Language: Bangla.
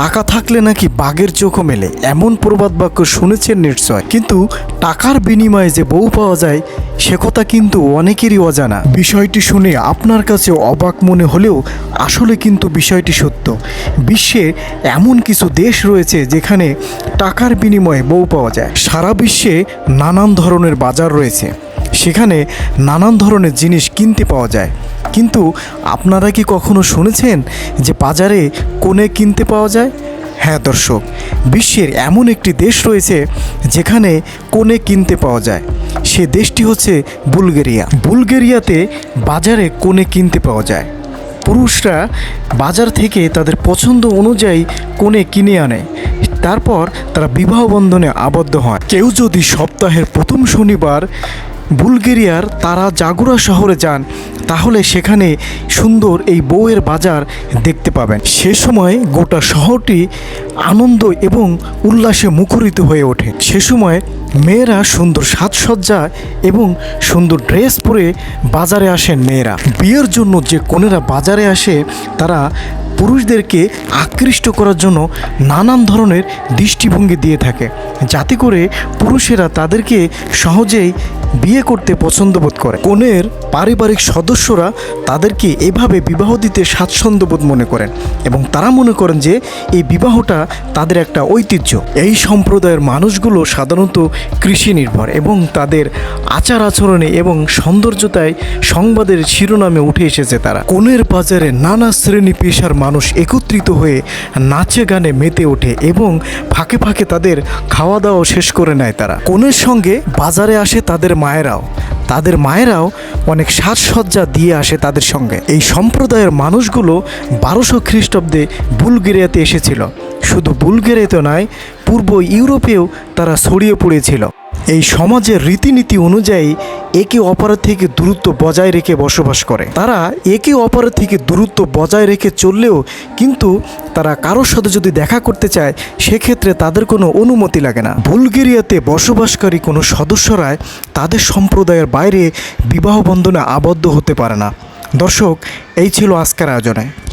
টাকা থাকলে নাকি বাঘের চোখও মেলে, এমন প্রবাদ বাক্য শুনেছেন নিশ্চয় কিন্তু টাকার বিনিময়ে যে বউ পাওয়া যায়, সে কথা কিন্তু অনেকেরই অজানা। বিষয়টি শুনে আপনার কাছে অবাক মনে হলেও আসলে কিন্তু বিষয়টি সত্য। বিশ্বে এমন কিছু দেশ রয়েছে যেখানে টাকার বিনিময়ে বউ পাওয়া যায়। সারা বিশ্বে নানান ধরনের বাজার রয়েছে। সেখানে নানান ধরনের জিনিস কিনতে পাওয়া যায়। কিন্তু আপনারা কি কখনো শুনেছেন যে বাজারে কোণে কিনতে পাওয়া যায়? হ্যাঁ দর্শক, বিশ্বের এমন একটি দেশ রয়েছে যেখানে কোণে কিনতে পাওয়া যায়। সে দেশটি হচ্ছে বুলগেরিয়া। বুলগেরিয়াতে বাজারে কোণে কিনতে পাওয়া যায়। পুরুষরা বাজার থেকে তাদের পছন্দ অনুযায়ী কোণে কিনে আনে। তারপর তারা বিবাহ বন্ধনে আবদ্ধ হয়। কেউ যদি সপ্তাহের প্রথম শনিবার বুলগেরিয়ার তারা জাগুরা শহরে যান, তাহলে সেখানে সুন্দর এই বউয়ের বাজার দেখতে পাবেন। সে সময় গোটা শহরটি আনন্দ এবং উল্লাসে মুখরিত হয়ে ওঠে। সে সময় মেয়েরা সুন্দর সাজসজ্জা এবং সুন্দর ড্রেস পরে বাজারে আসেন মেয়েরা। বিয়ের জন্য যে কনেরা বাজারে আসে, তারা পুরুষদেরকে আকৃষ্ট করার জন্য নানান ধরনের দৃষ্টিভঙ্গি দিয়ে থাকে। যাতে করে পুরুষেরা তাদেরকে সহজেই বিয়ে করতে পছন্দ বোধ করে। কনের পারিবারিক সদস্যরা তাদেরকে এভাবে বিবাহ দিতে স্বাচ্ছন্দ্যবোধ মনে করেন এবং তারা মনে করেন যে এই বিবাহটা তাদের একটা ঐতিহ্য। এই সম্প্রদায়ের মানুষগুলো সাধারণত কৃষি নির্ভর এবং তাদের আচার আচরণে এবং সৌন্দর্যতায় সংবাদের শিরোনামে উঠে এসেছে তারা। কনের বাজারে নানা শ্রেণি পেশার মানুষ একত্রিত হয়ে নাচে গানে মেতে ওঠে এবং ফাঁকে ফাঁকে তাদের খাওয়া দাওয়া শেষ করে নেয় তারা। কনের সঙ্গে বাজারে আসে তাদের মায়েরাও। তাদের মায়েরাও অনেক সাজসজ্জা দিয়ে আসে তাদের সঙ্গে। এই সম্প্রদায়ের মানুষগুলো বারোশো খ্রিস্টাব্দে বুলগেরিয়াতে এসেছিল। শুধু বুলগেরিয়াতে নয়, পূর্ব ইউরোপেও তারা ছড়িয়ে পড়েছিল। এই সমাজের রীতিনীতি অনুযায়ী একে অপরের থেকে দূরত্ব বজায় রেখে বসবাস করে। তারা একে অপরের থেকে দূরত্ব বজায় রেখে চললেও কিন্তু তারা কারোর সাথে যদি দেখা করতে চায়, সেক্ষেত্রে তাদের কোনো অনুমতি লাগে না। বুলগেরিয়াতে বসবাসকারী কোনো সদস্যরাই তাদের সম্প্রদায়ের বাইরে বিবাহ বন্ধনে আবদ্ধ হতে পারে না। দর্শক, এই ছিল আজকের আয়োজনে।